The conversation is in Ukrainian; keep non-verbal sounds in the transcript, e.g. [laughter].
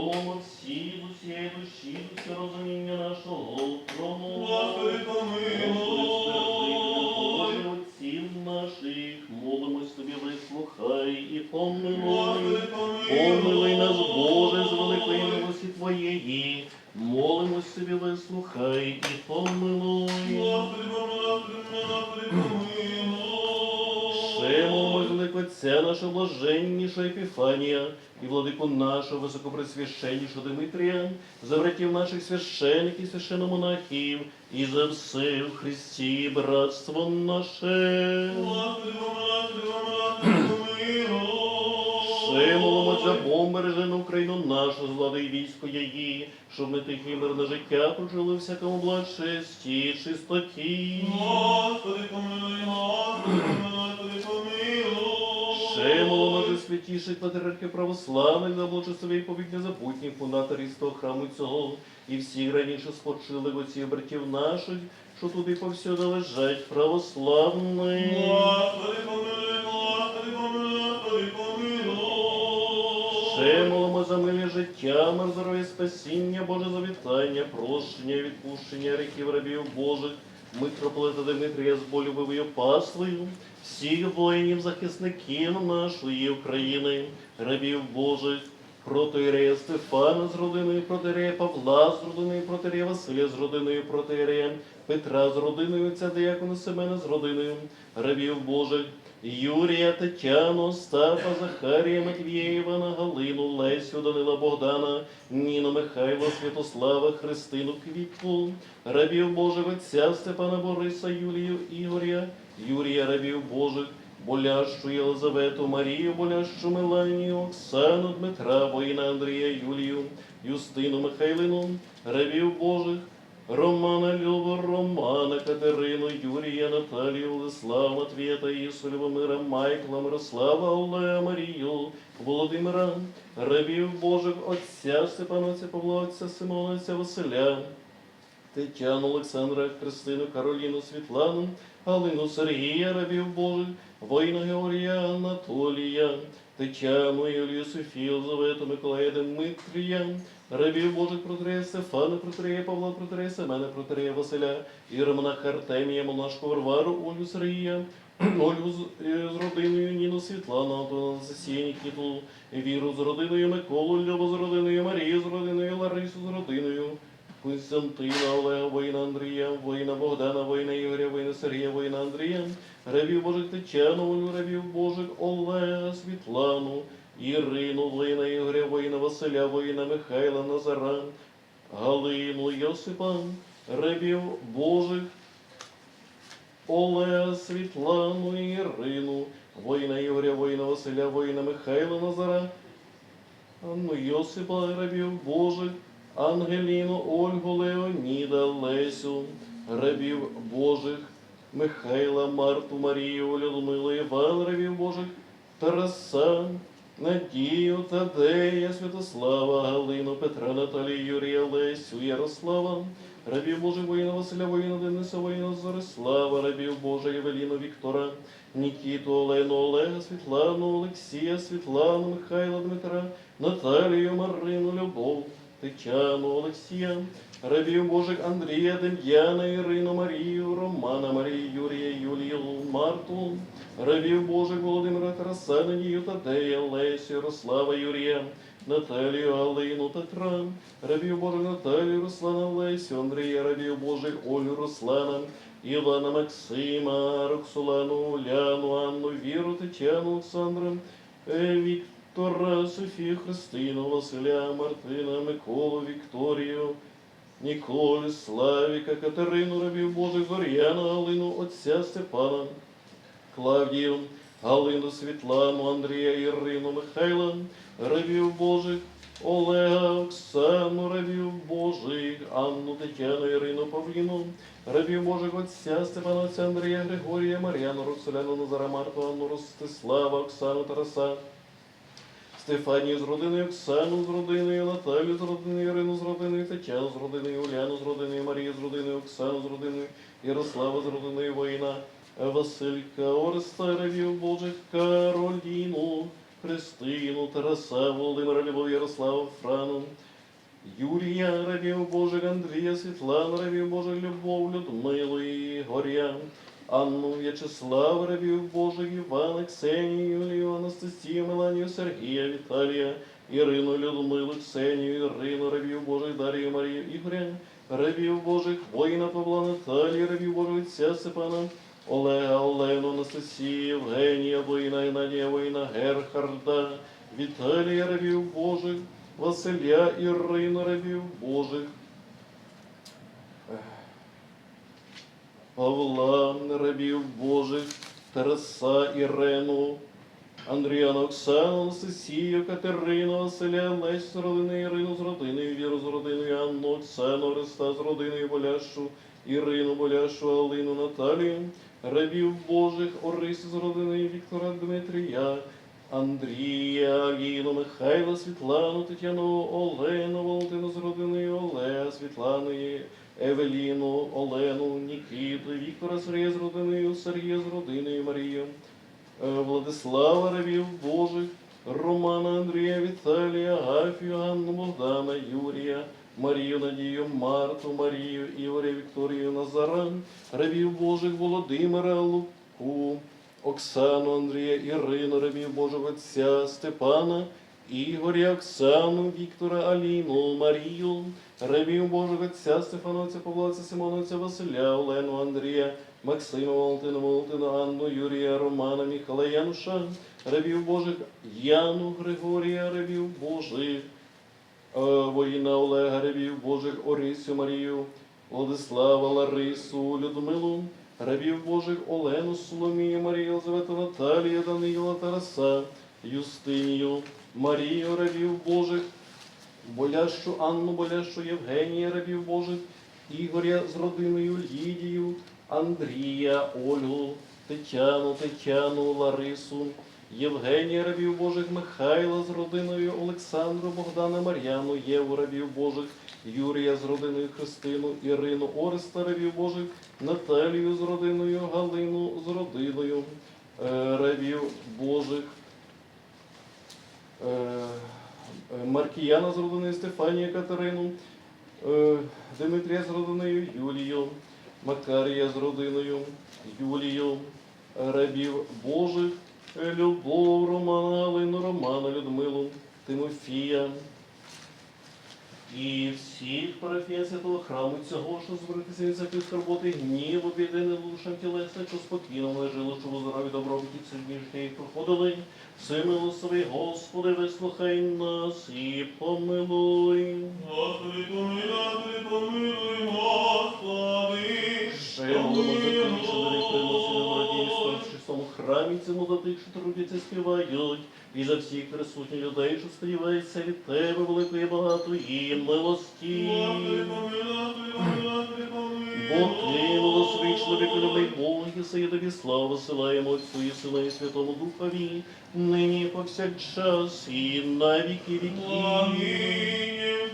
всі з усієї душі, з усього розуміння нашого, помилуй. Боже, отців наших, молимось тобі, вислухай і помилуй. Помилуй нас, Боже, з великої милості Твоєї. Молимось тобі, вислухай і помилуй. Отця нашого блаженнішого Епіфанія і владику нашого високопресвященнішого Димитрія, за братів наших священиків і священомонахів, і за все в Христі братство наше. Молимо за Богом бережену Україну нашу, з влади і військо її, щоб ми тихе і мирне життя прожили в всякому благочесті і чистоті. Господи, помилуй, Господи, помилуй, помилуй. Ще молимо за святіших патріархів православних, за благочестиві і повік незабутніх фундаторів з того храму цього, і всіх раніше спочилих отців братів наших, що туди повсюди лежать православні. Господи, помилуй, Господи, помилуй, помилуй. Ще молимо за милі життя, мир, здоров'я, спасіння, Боже завітання, прощення, відпущення гріхів рабів Божих, митрополита Димитрія з болюбивою паствою, всіх воїнів, захисників нашої України, рабів Божих, протирея Стефана з родиною, протирея Павла з родиною, протирея Василя з родиною, протирея Петра з родиною, отця Диякона Семена з родиною, рабів Божих, Юрія, Тетяну, Остапа, Захарія, Матвія, Івана, Галину, Лесю, Данила, Богдана, Ніну, Михайла, Святослава, Христину, Квітку, рабів Божих, Отця Степана Бориса, Юлію, Ігоря, Юрія, рабів Божих, Болящу Єлизавету, Марію, Болящу Меланію, Оксану, Дмитра, воїна Андрія, Юлію, Юстину, Михайлину, рабів Божих, Романа Любу, Романа, Катерину, Юрія, Наталію, Владислава, Матвія, Таїсу, Любомира, Майкла, Мирослава, Олега, Марію, Володимира, рабів Божих, Отця Степана, Отця Павла, Отця Симона, Василя, Тетяну, Олександра, Христину, Кароліну, Світлану, Галину, Сергія, рабів Божих, воїна Георгія, Анатолія, Тетяну, Юлію, Софію, Завету, Миколая, Дмитрія, рабів Божих протрея Стефана, протрея Павла, протрея Семена, протрея Василя, Ірмонаха Артемія, монашку Варвару, Олю Сергія, [clears throat] з, е, з родиною, Ніну Світлану, Антона Засія, Нікіту, Віру з родиною, Миколу, Любу з родиною, Марію з родиною, Ларису з родиною, Константина, Олега, воїна Андрія, воїна Богдана, воїна Ігоря, воїна Сергія, воїна Андрія, рабів Божих Тетяну, Олю, рабів Божих Олега, Світлану, Ірину, воїна Ігоря, воїна Василя, воїна Михайла, Назара, Галину, Йосипа, рабів Божих, Олега, Світлану, Ірину, воїна Ігоря, воїна Василя, воїна Михайла, Назара, Анну Йосипа, рабів Божих, Ангеліну, Ольгу, Леоніда, Лесю, рабів Божих, Михайла, Марту, Марію, Людмилу, Іван, Божих, Тараса, Надію, Тадея, Святослава, Галину, Петра, Наталію, Юрія, Лесю, Ярослава, рабів Божих, воїна Василя, воїна Дениса, воїна Зорислава, рабів Божих, Євеліну, Віктора, Нікіту, Олену, Олега, Світлану, Олексія, Світлану, Михайла, Дмитра, Наталію, Марину, Любов, Тетяну, Олексія, рабів Божих Андрія, Дем'яна, Ірину, Марію, Романа, Марію, Юрія, Юлію, Марту, рабів Божих Володимира, Тараса, Надію, Тадея, Лесю, Ярослава, Юрія, Наталію, Галину, Петра, рабів Божих Наталію, Руслана, Лесю, Андрія, рабів Божих Олю, Руслана, Івана, Максима, Роксолану, Уляну, Анну, Віру, Тетяну, Олександра, е, Віктора, Софію, Христину, Василя, Мартина, Миколу, Вікторію, Ніколі, Славіка, Катерину, рабів Божих, Зор'яна, Галину, Отця Степана, Клавдію, Галину, Світлану, Андрія, Ірину, Михайла, рабів Божих, Олега, Оксану, рабів Божих, Анну, Тетяну, Ірину, Павліну, рабів Божих, Отця Степана, Отця Андрія, Григорія, Мар'яну, Роксоляну, Назара, Марту, Анну, Ростислава, Оксану, Тараса, Стефанію з родиною, Оксану з родиною, Наталю з родиною, Ірину з родиною, Тетяну з родиною, Уляну з родиною, Марію з родиною, Оксану з родиною, Ярослава з родиною, воїна, Василька, Ореста, рабів Божих, Кароліну, Христину, Тараса, Володимира, Любов, Ярослава, Франу, Юрія, рабів Божих, Андрія, Світлана, рабів Божих, Любов, Людмилу, Ігоря, Анну, В'ячеслава, рабів Божих, Івана, Ксенію, Юлію, Анастасію, Меланію, Сергія, Віталія, Ірину, Людмилу, Ксенію, Ірину, рабів Божих, Дарію, Марію, Ігоря, рабів Божих, воїна Павла, Наталії, рабів Божих, отця Степана, Олега, Олену, Анастасію, Євгенія, воїна, Геннадія, воїна, Герхарда, Віталія, рабів Божих, Василя, Ірину, рабів Божих, Павла, рабів Божих, Тараса, Ірену, Андріана, Оксану, Анастасію, Катерину, Василя, Лесь з родиною, Ірину з родиною, Віру з родиною, Анну, Оксану, Христа з родиною, Боляшу, Ірину, Боляшу, Алину, Наталію, рабів Божих, Орисі з родиною, Віктора, Дмитрія, Андрія, Аліну, Михайла, Світлану, Тетяну, Олену, Валентину з родиною, Олега, Світлану, Евеліну, Олену, Нікіту, Віктора Сергія з родиною, Сергія з родиною, Марію, е, Владислава Ревів Божих, Романа Андрія, Віталія, Гафію, Ганну, Богдана, Юрія, Марію, Надію, Марту, Марію, Ігоря, Вікторію, Назаран, Ревів Божих, Володимира, Луку, Оксану, Андрія, Ірину, Ревів Божого Отця, Степана, Ігоря, Оксану, Віктора, Аліну, Марію, Ревів Божого Отця, Отця Симона, Отця Василя, Олену, Андрія, Максима, Валентина, Валентина, Анну, Юрія, Романа, Михайла, Януша, Ревів Божих, Яну, Григорія, Ревів Божих, е, воїна Олега, Ревів Божих, Орисю, Марію, Владислава, Ларису, Людмилу, Рабів Божих Олену, Соломію, Марію, Елизавету, Наталію, Даниїла, Тараса, Юстинію, Марію, Рабів Божих, Болящу Анну, Болящу Євгенія, Рабів Божих, Ігоря з родиною, Лідію, Андрія, Ольгу, Тетяну, Тетяну, Ларису, Євгенія Рабів Божих, Михайла з родиною, Олександру, Богдана, Мар'яну, Єву Рабів Божих, Юрія з родиною Христину, Ірину, Ореста Рабів Божих, Наталію з родиною, Галину з родиною, е, Рабів Божих, Маркіяна з родини Стефанія Катерину, е, Дмитрія з родиною Юлію, Макарія з родиною Юлію, рабів Божих, е, Любов, Романа, Алину, Романа, Людмилу, Тимофія. І всіх парафія святого храму цього, що зберегтися від всякої скорботи, гніву, біди, душам тілесне, що спокійно лежило, що в добробуті сильні життя проходили. проходили. Всемилостивий Господи, вислухай нас і помилуй. Господи, помилуй, помилуй, за тих, що трудяться, співають, і за всіх присутніх людей, що сподіваються від Тебе, великої багатої милості. Господи, помилуй, Господи, помилуй, Господи. Бо ти, милосвий чоловіколюбний Бог, і сиє тобі славу силаємо Отцю і Сина і Святому Духові, нині повсякчас і на віки віків.